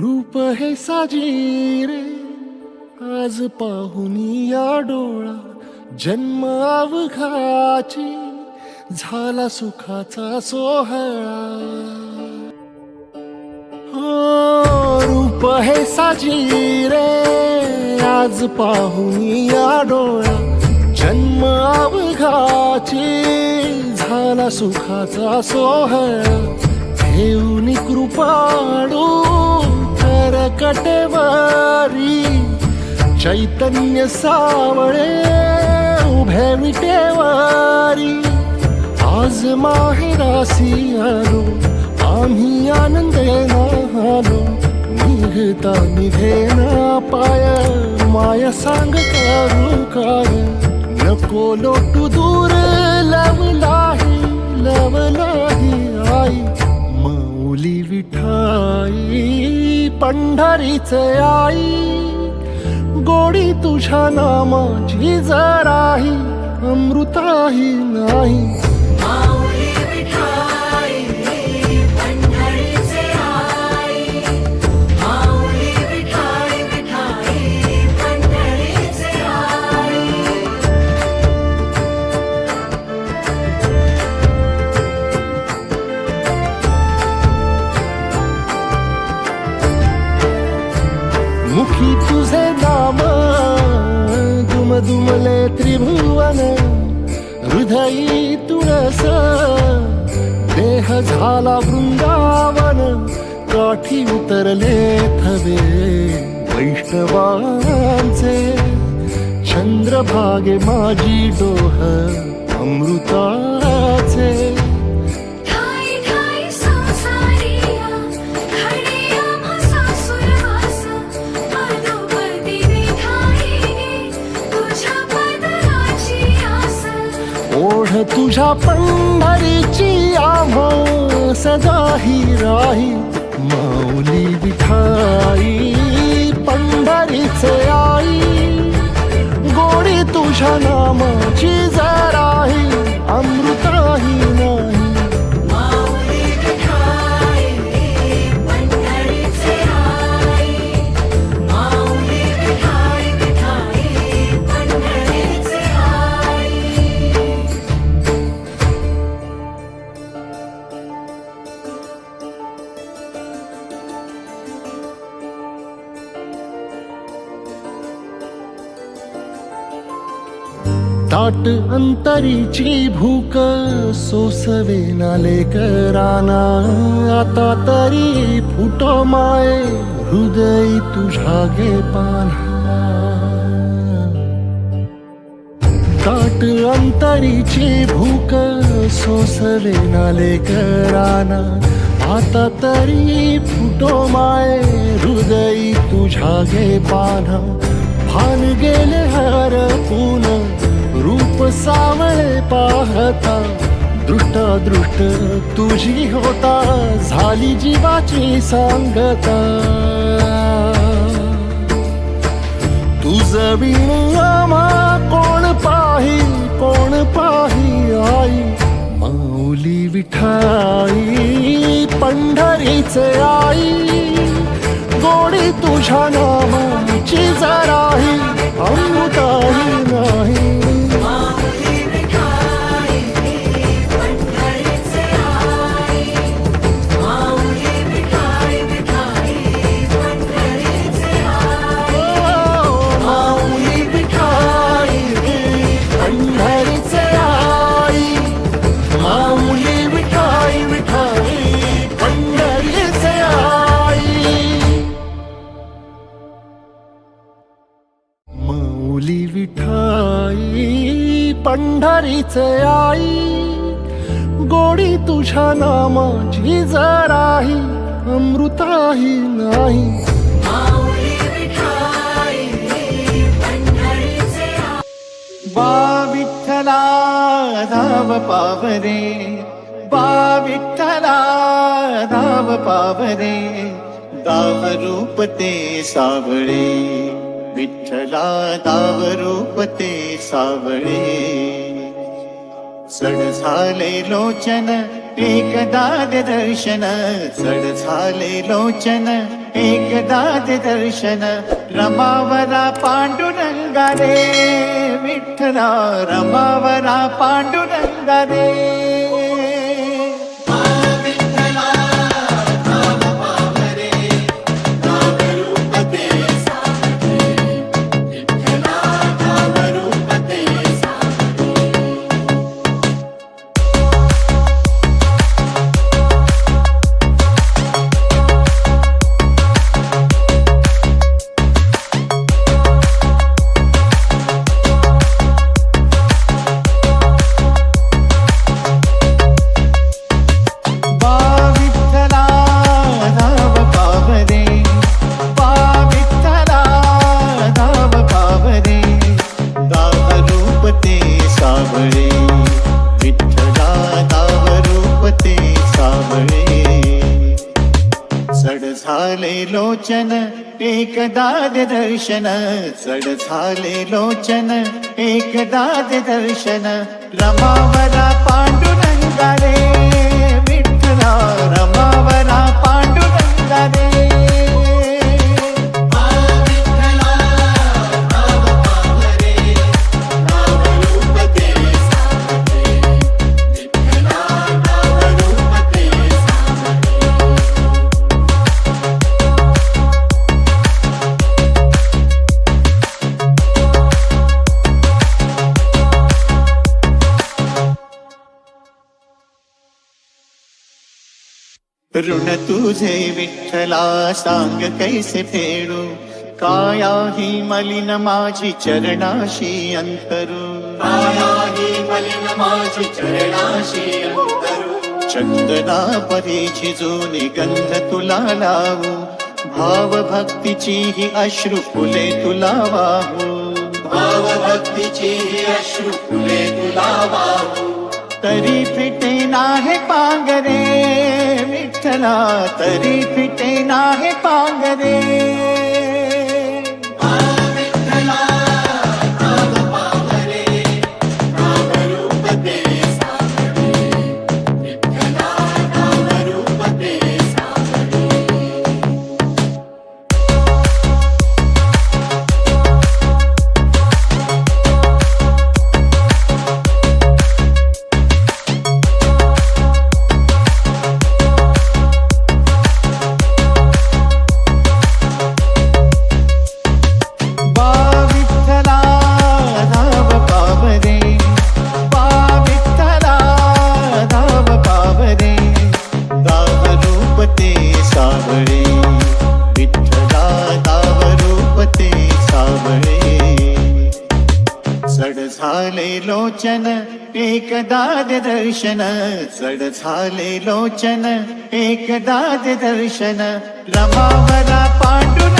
रूप हे साजीरे आज पाहुनी या डोळा जन्म अवघाची झाला सुखाचा सोहळा. हो, रूप हे साजीरे आज पाहुनी या डोळा जन्म अवघाची झाला सुखाचा सोहळा. ठेवून कृपाडू कटेवारी चैतन्य सावळे उभे विटेवारी आज माहेरासी आलो आम्ही आनंदेना आलो निघता निघेना पाय माया सांग करू काय नको लोटू दूर लव लाही आई. मौली विठाई पंढरीचे आई गोडी तुझ्या नामाची जराही अमृताही नाही. हृदयी तुळस. देह झाला वृंदावन काठी उतरले थवे. वैष्णवांचे चंद्रभागे माझी डोह अमृताचे. तुझ्या पंढरीची आम्हा सदाही राही. माऊली विठाई पंढरीचे आई. गोडी तुझ्या नामाची वाट अंतरीची भूक सोसवे नाले कराना आता तरी फुटो माये हृदय तुझ्या गे पाना ताट अंतरीची भूक सोसवे नाले कराना आता तरी फुटो माय हृदय तुझ्या गे पाना भान गेले हर पून सावळे पाहता दृष्ट दृष्ट तुझी होता झाली जीवाची सांगता. तुझ विण कोण पाही कोण पाही आई? माऊली विठाई पंढरीचे आई. गोडी तुझ्या नामाची जराही. पंढरीचे आई गोडी तुझ्या नामाची जराही अमृताही नाही. बा विठ्ठला धाव पावरे बा विठ्ठला धाव पावरे दाव रूप ते सावळे विठ्ठला दाव रूप ते सावळे. सड लोचन एकदा दर्शन सड लोचन एकदा दर्शन रमावरा रे विठ्ठला रमावरा पांडुरंगा एकदा दाद दर्शन चढ झाले लोचन. एकदा दाद दर्शन रमावरा पांडुरंगारे विठ्ठला ऋण तुझे विठ्ठला सांग कैसे फेडू? काया ही मलिन माझी चरणाशी अंतरू. माझी चरणाशी अंतरू. चंदना परी झिजून गंध तुला लावू. भाव भक्तीची ही अश्रू फुले तुला वाहू. भाव भक्तीची अश्रू फुले तुला वाहू. तरी फिटे नाहे पांगरे. विठ्ठला तरी फिटे नाहे पांगरे लोचन एकदा दाद दर्शन. सड झाले लोचन एकदा दाद दर्शन. रमावरा पांडुरंगा